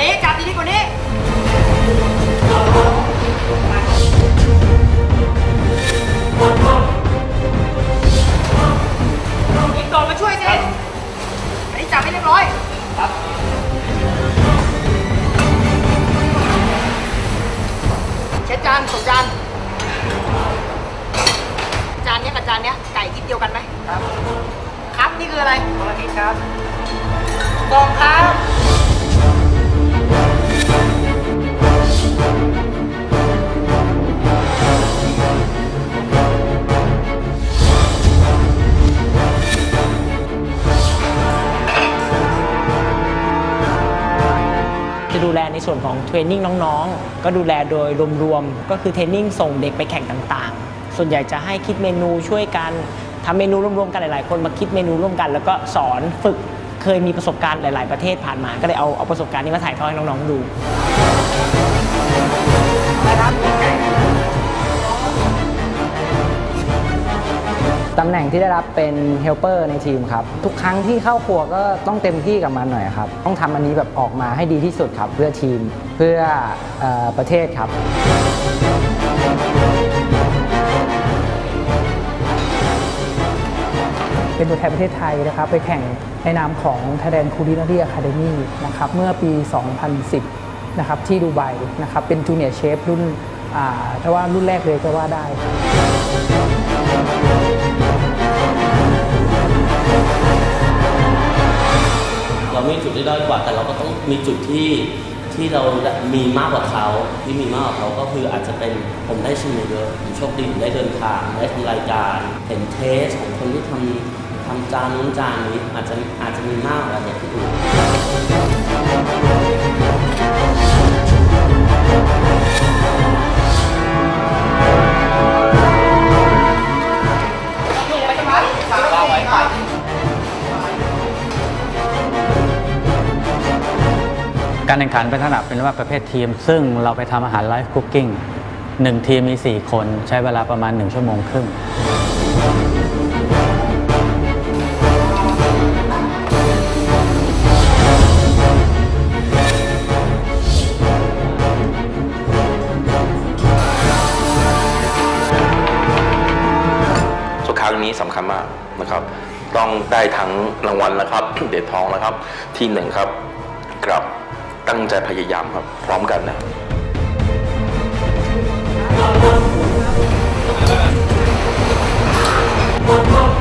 นี้จับดีกว่านี้อีกโดดมาช่วยสิอันนี้จับให้เรียบร้อยครับเช็ดจานส่งจานจานเนี้ยกับจานเนี้ยไก่คิดเดียวกันไหมครับ ครับนี่คืออะไรคนละทิศครับกองครับ จะดูแลในส่วนของเทรนนิ่งน้องๆ ก็ดูแลโดยรวมๆ ก็คือเทรนนิ่งส่งเด็กไปแข่งต่างๆ ส่วนใหญ่จะให้คิดเมนูช่วยกันทำเมนูร่วมๆกันหลายๆ คนมาคิดเมนูร่วมกัน แล้วก็สอนฝึกเคยมีประสบการณ์หลาย ๆ ประเทศผ่านมา ก็เลยเอาเอาประสบการณ์นี้มาถ่ายทอดให้น้องๆดู ตำแหน่งที่ได้รับเป็นเฮลเปอร์ในทีมครับ ทุกครั้งที่เข้าครัวก็ต้องเต็มที่กับมันหน่อยครับ ต้องทำอันนี้แบบออกมาให้ดีที่สุดครับ เพื่อทีมเพื่ออประเทศครับเป็นตัวแทนประเทศไทยนะครับไปแข่งในนามของ Thailand Culinary Academy นะครับเมื่อปี 2010 นะครับที่ดูไบนะครับเป็นจูเนียร์เชฟรุ่นถ้าว่ารุ่นแรกเลยก็ว่าได้ เรามีจุดที่ด้อยกว่า แต่เราก็ต้องมีจุดที่ที่เรามีมากกว่าเขาที่มีมากกว่าเขาก็คืออาจจะเป็นผมได้ชิมเยอะผมโชคดีผมได้เดินทางได้ทำรายการเห็นเทสของคนที่ทำทำจานนู้นจานนี้อาจจะอาจจะมีมากกว่าเด็กที่อื่น การแข่งขันเป็นลักษณะเป็นว่าประเภททีม ซึ่งเราไปทำอาหารไลฟ์คุกกิ้งหนึ่งทีมมี 4 คนใช้เวลาประมาณ 1 ชั่วโมงครึ่ง สุดครั้งนี้สำคัญมากนะครับ ต้องได้ทั้งรางวัลนะครับ เด็ดทองนะครับ ที่หนึ่งครับกับ ตั้งใจพยายามครับ พร้อมกันนะ One.